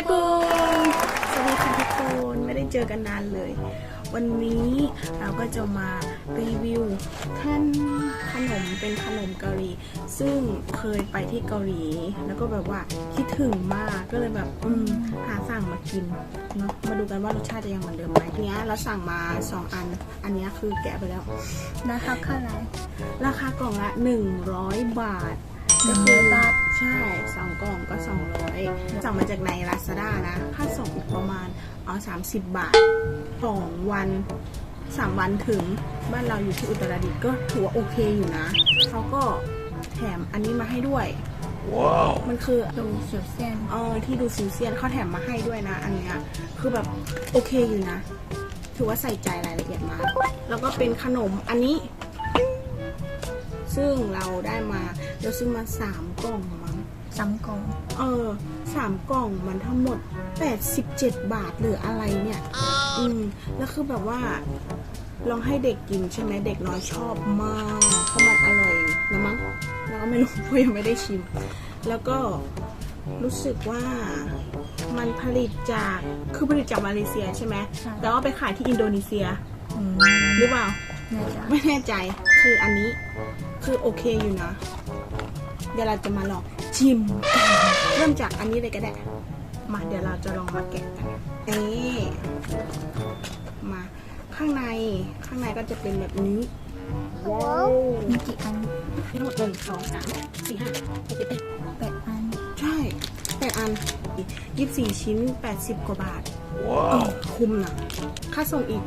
ากุงสวัสดีค่ะทุกคนไม่ได้เจอกันนานเลย วันนี้เราก็จะมารีวิวท่านขนมเป็นขนมเกาหลี ซึ่งเคยไปที่เกาหลี แล้วก็แบบว่าคิดถึงมากก็เลยแบบอืมหาสั่งมากินเนาะมาดูกันว่ารสชาติจะยังเหมือนเดิมไหมทีเนี้ยเราสั่งมาสองอัน อันเนี้ยคือแกะไปแล้วนะคะเท่าไหร่ราคากล่องละ 100 บาทหนึ่งร้อยบาทใช่สองกล่องก็200 สั่งมาจากใน Lazada นะ ค่าส่งอีกประมาณอ๋อ30 บาทสองวัน3วันถึงบ้านเราอยู่ที่อุตรดิตถ์ก็ถือว่าโอเคอยู่นะ เขาก็แถมอันนี้มาให้ด้วยมันคือดูเสียวเส้นเออที่ดูซิวเซียนเขาแถมมาให้ด้วยนะ อันเนี้ยคือแบบโอเคอยู่นะ ถือว่าใส่ใจรายละเอียดมาก แล้วก็เป็นขนมอันนี้ ซึ่งเราได้มาเราซื้อมาสามกล่องมั้ง ซ้ำกล่อง เออสามกล่องมันทั้งหมด 87 บาทหรืออะไรเนี่ย อืม แล้วคือแบบว่า ลองให้เด็กกินใช่ไหมเด็กน้อยชอบมากเพราะมันอร่อยนะมั้งเราก็ไม่รู้เพราะยังไม่ได้ชิม แล้วก็รู้สึกว่ามันผลิตจากคือผลิตจากมาเลเซียใช่ไหมแต่ว่าไปขายที่อินโดนีเซีย อืมหรือเปล่าน่าจะไม่แน่ใจคืออันนี้คือโอเคอยู่นะ เดี๋ยวเราจะมาลอง ชิมกันเริ่มจากอันนี้เลยก็ได้ มาเดี๋ยวเราจะลองมาแกะกันเอ๊มาข้างในข้างในก็จะเป็นแบบนี้ว้าวมีกี่อันทั้งหมดหนึ่งสองสามสี่ห้าหกเจ็ดแปดแปดอัน ใช่แปดอันยี่สิบสี่ชิ้นแปดสิบกว่าบาทว้าวคุ้มนะค่าส่งอีก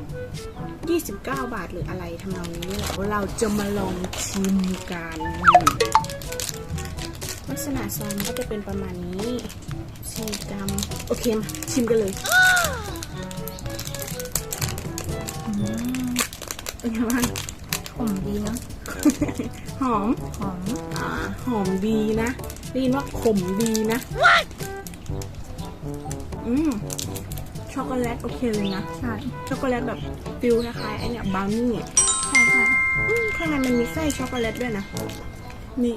29 บาทหรืออะไรทำนองนี้แหละว่าเราจะมาลองชิมกัน ลักษณะซองก็จะเป็นประมาณนี้สี่กรัมโอเคมาชิมกันเลยอืมเป็นไงบ้างหอมดีเนาะหอมหอมอ่าหอมดีนะได้ยินว่าขมดีนะอืมช็อกโกแลตโอเคเลยนะใช่ช็อกโกแลตแบบฟิลคล้ายๆไอเนี่ยบราวนี่ใช่ใช่อืมข้างในมันมีไส้ช็อกโกแลตด้วยนะนี่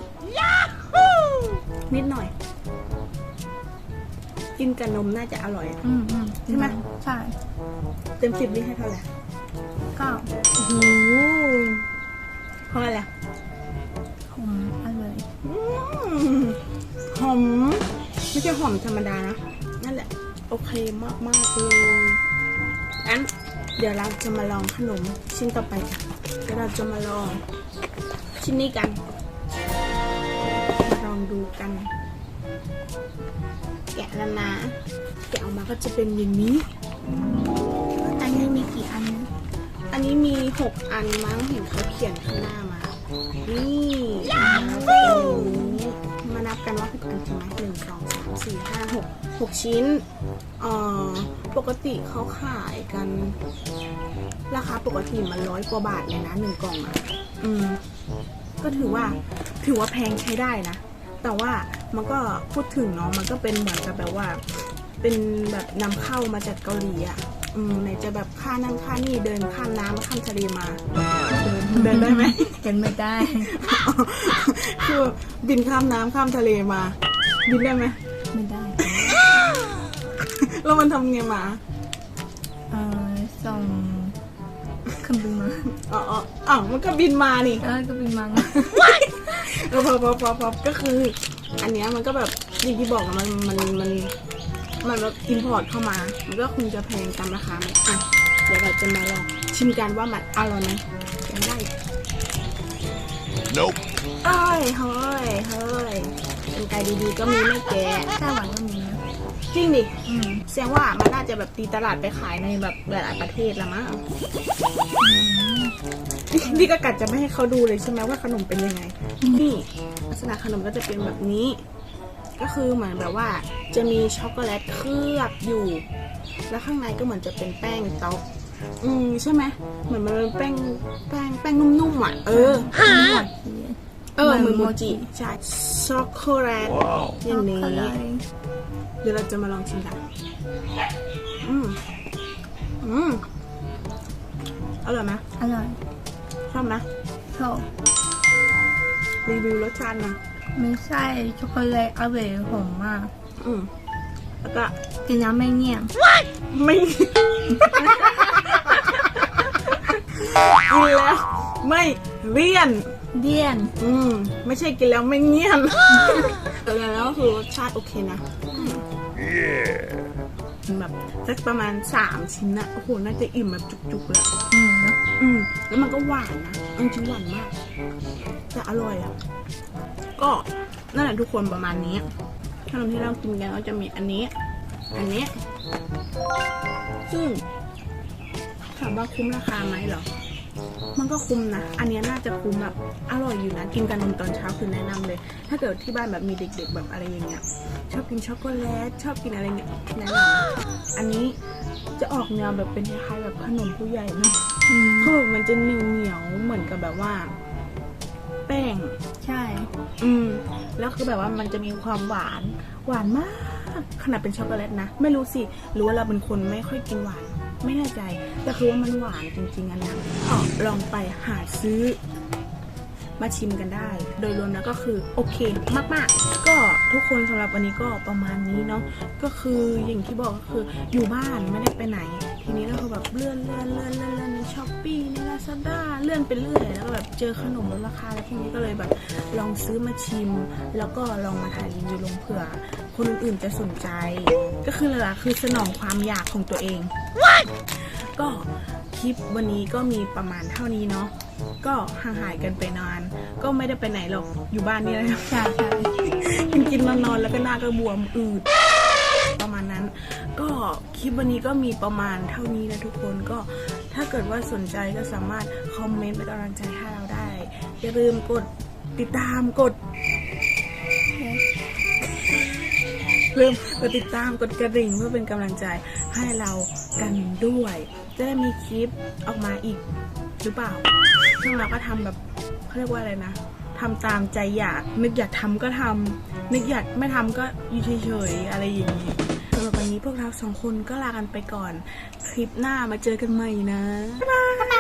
นิดหน่อย กินกับนมน่าจะอร่อยอะอืมอืมใช่ไหมใช่เต็มสิบนี่ให้เท่าไหร่เก้าโอ้โหเพราะอะไรอะหอมอร่อยอืมหอมไม่ใช่หอมธรรมดานะ นั่นแหละ โอเคมากๆเลยงั้นเดี๋ยวเราจะมาลองขนมชิ้นต่อไปกันเดี๋ยวเราจะมาลองชิ้นนี้กันมาลอง ดูกัน แกะแล้วนะแกะออกมาก็จะเป็นอย่างนี้ อันนี้มีกี่อัน อันนี้มีหกอันมั้งเห็นเขาเขียนข้างหน้ามา นี่มานับกันว่าหกอันใช่ไหมหนึ่งสองสามสี่ห้าหกหกชิ้นเอ่อปกติเขาขายกัน ราคาปกติมันร้อยกว่าบาทเลยนะหนึ่งกล่องอะ อืม ก็ถือว่า ถือว่าแพงใช้ได้นะ แต่ว่ามันก็พูดถึงเนาะมันก็เป็นเหมือนกับแบบว่า เป็นแบบนำเข้ามาจากเกาหลีอะอืมไหนจะแบบค่านั่นค่านี่เดินข้ามน้ำข้ามทะเลมาเดินเดินได้ไหม เดินไม่ได้ คือบินข้ามน้ำข้ามทะเลมา บินได้ไหมไม่ได้ แล้วมันทำไงมาเอ่อส่งเครื่องบินมาอ๋ออ๋ออ้าวมันก็บินมานี่เออก็บินมา เออพอพอพอพอก็คือ อันเนี้ยมันก็แบบอย่างที่บอกอะมันมันมันมันแบบอินพอร์ตเข้ามา มันก็คงจะแพงตามราคามันอะเดี๋ยวเราจะมาลองชิมกันว่ามันอร่อยไหมกันได้ Nope. เอ้ยเฮ้ยเฮ้ยเป็นไกดีๆก็มีไม่แก่ไต้หวันก็มีนะ จริงดิอืมแสดงว่ามันน่าจะแบบตีตลาดไปขายในแบบหลาย ๆ ประเทศละมั้งนี่นี่ก็กัดจะไม่ให้เขาดูเลยใช่ไหมว่าขนมเป็นยังไง นี่ลักษณะขนมก็จะเป็นแบบนี้ ก็คือเหมือนแบบว่า จะมีช็อกโกแลตเคลือบอยู่ แล้วข้างในก็เหมือนจะเป็นแป้งเต๊อกอืมใช่ไหมเหมือนมันเป็นแป้งแป้งแป้งนุ่มๆอะเออหวานดีเออเหเหมืมืออนนโมโมจิจิใช่ช็อกโกแลต Wow. อย่างนี้ ดี๋ยวเราจะมาลองชิมกัน อืมอืมอร่อยไหมอร่อยชอบไหมชอบรีวิวรสชาตินะไม่ใช่ช็อกโกแลตอร่อยหอมมาก อืมอแล้วก็กินแล้วไม่เงียบไม่กินแล้วไม่เลี่ยนเดียน อืม ไม่ใช่กินแล้วไม่เงียนแต่แล้วก็คือรสชาติโอเคนะ แบบสักประมาณสามชิ้นนะโอ้โห น่าจะอิ่มแบบจุกๆเลยอืมเนอะอืมแล้วมันก็หวานนะจริงๆหวานมากแต่อร่อยอะก็นั่นแหละทุกคนประมาณนี้ขนมที่เรากินกันก็จะมีอันนี้ อันนี้ ซึ่งถามว่าคุ้มราคาไหมเหรอ มันก็คุ้มนะ อันเนี้ยน่าจะคุ้มแบบอร่อยอยู่นะ กินกันนมตอนเช้าคือแนะนำเลย ถ้าเกิดที่บ้านแบบมีเด็ก ๆ แบบอะไรอย่างเงี้ย ชอบกินช็อกโกแลต ชอบกินอะไรเงี้ยแนะนำอันนี้จะออกแนวแบบเป็นคล้ายๆแบบขนมผู้ใหญ่เนาะอืมคือแบบมันจะเหนียวเหนียวๆเหมือนกับแบบว่า แป้ง ใช่ อืม แล้วคือแบบว่ามันจะมีความหวาน หวานมาก ขนาดเป็นช็อกโกแลตนะ ไม่รู้สิ หรือว่าเราเป็นคนไม่ค่อยกินหวาน ไม่แน่ใจ แต่คือว่ามันหวานจริงๆอันนะก็ลองไปหาซื้อมาชิมกันได้ โดยรวมแล้วก็คือโอเคมากๆ ก็ ทุกคนสำหรับวันนี้ก็ประมาณนี้เนาะก็คืออย่างที่บอกก็คืออยู่บ้านไม่ได้ไปไหน ทีนี้เราก็แบบเลื่อนเลื่อนเลื่อนเลื่อนเลื่อนในช้อปปี้ในลาซาด้าเลื่อนไปเรื่อยแล้วก็แบบเจอขนมลดราคาอะไรพวกนี้ก็เลยแบบลองซื้อมาชิม แล้วก็ลองมาถ่ายรีวิวลงเผื่อ คนอื่นๆจะสนใจ ก็คือลักๆคือสนองความอยากของตัวเอง ก็คลิปวันนี้ก็มีประมาณเท่านี้เนาะก็ห่างหายกันไปนาน ก็ไม่ได้ไปไหนหรอกอยู่บ้านนี่แหละใช่ใช่ กินกินนอนนอนแล้วก็หน้าก็บวมอืด ประมาณนั้น ก็คลิปวันนี้ก็มีประมาณเท่านี้นะทุกคนก็ถ้าเกิดว่าสนใจก็สามารถคอมเมนต์เป็นกำลังใจให้เราได้ อย่าลืมกดติดตามกดลืมกดติดตามกดกระดิ่งเพื่อเป็นกำลังใจให้เรากันด้วย จะได้มีคลิปออกมาอีกหรือเปล่าซึ่งเราก็ทำแบบเขาเรียกว่าอะไรนะ ทำตามใจอยาก นึกอยากทำก็ทำนึกอยากไม่ทำก็อยู่เฉยๆอะไรอย่างนี้สำหรับวันนี้พวกเราสองคนก็ลากันไปก่อน คลิปหน้ามาเจอกันใหม่นะบ๊ายบาย